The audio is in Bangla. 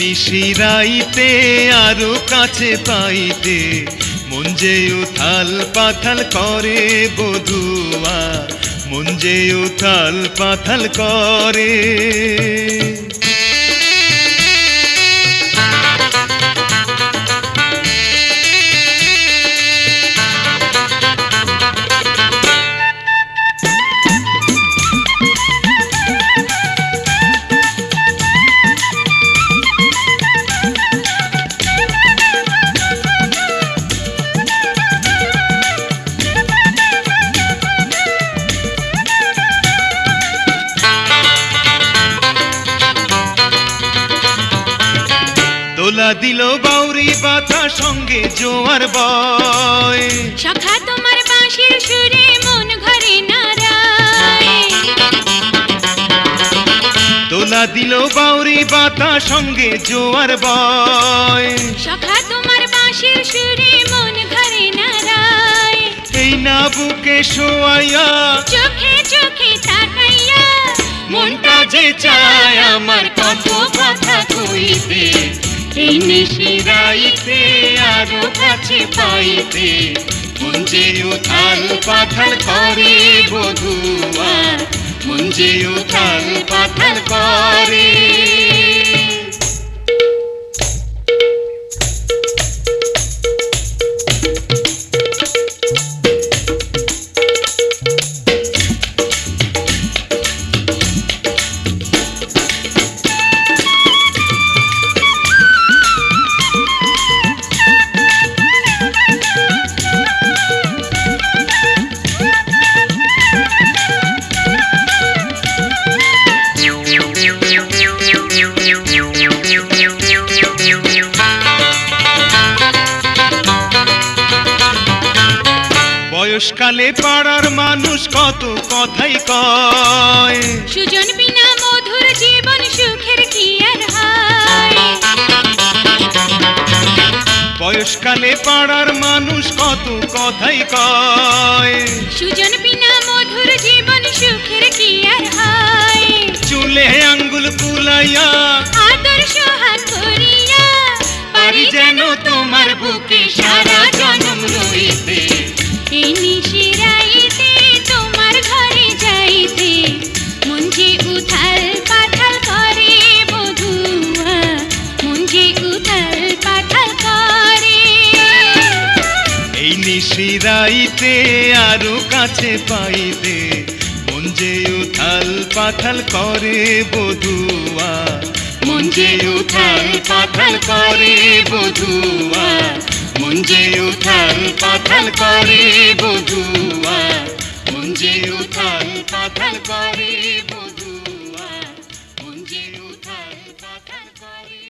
নিশিরাইতে আরও কাছে পাইতে মন যে উথাল পাথাল করে বধুয়া মন যে উথাল পাথাল করে। দোলা বাউরি বাতা সঙ্গে জোয়ার বয়। সখা তোমার বাঁশির সুরে মন ঘরে নারায়। দোলা দিল বাউরি বাতা সঙ্গে জোয়ার বয়। সখা তোমার বাঁশির সুরে মন ঘরে নারায়। এই না বুকে শোয়াইয়া চোখে চোখে তাকাইয়া মনটা যে চায় আমার কত আরও কাছে পাইতে মন উথাল পাথাল করে বধুয়া যে উথাল পাথাল করে বয়সকালে পাড়ার মানুষ কত কথাই কয়। সুজন বিনা মধুর জীবন সুখের কি আর হয়? বয়সকালে পাড়ার মানুষ কত কথাই কয়। সুজন বিনা মধুর জীবন সুখের কি আর হয়? চুলে আঙ্গুল ফুলাইয়া আদর সোহাগ করিয়া পারি যেন তোমার বুকে সারা নিশিরাইতে আরও কাছে পাইতে। মন যে উথাল পাথাল করে বধুয়া। মন যে উথাল পাথাল করে বধুয়া। মন যে উথাল পাথাল করে বধুয়া। মন যে উথাল পাথাল করে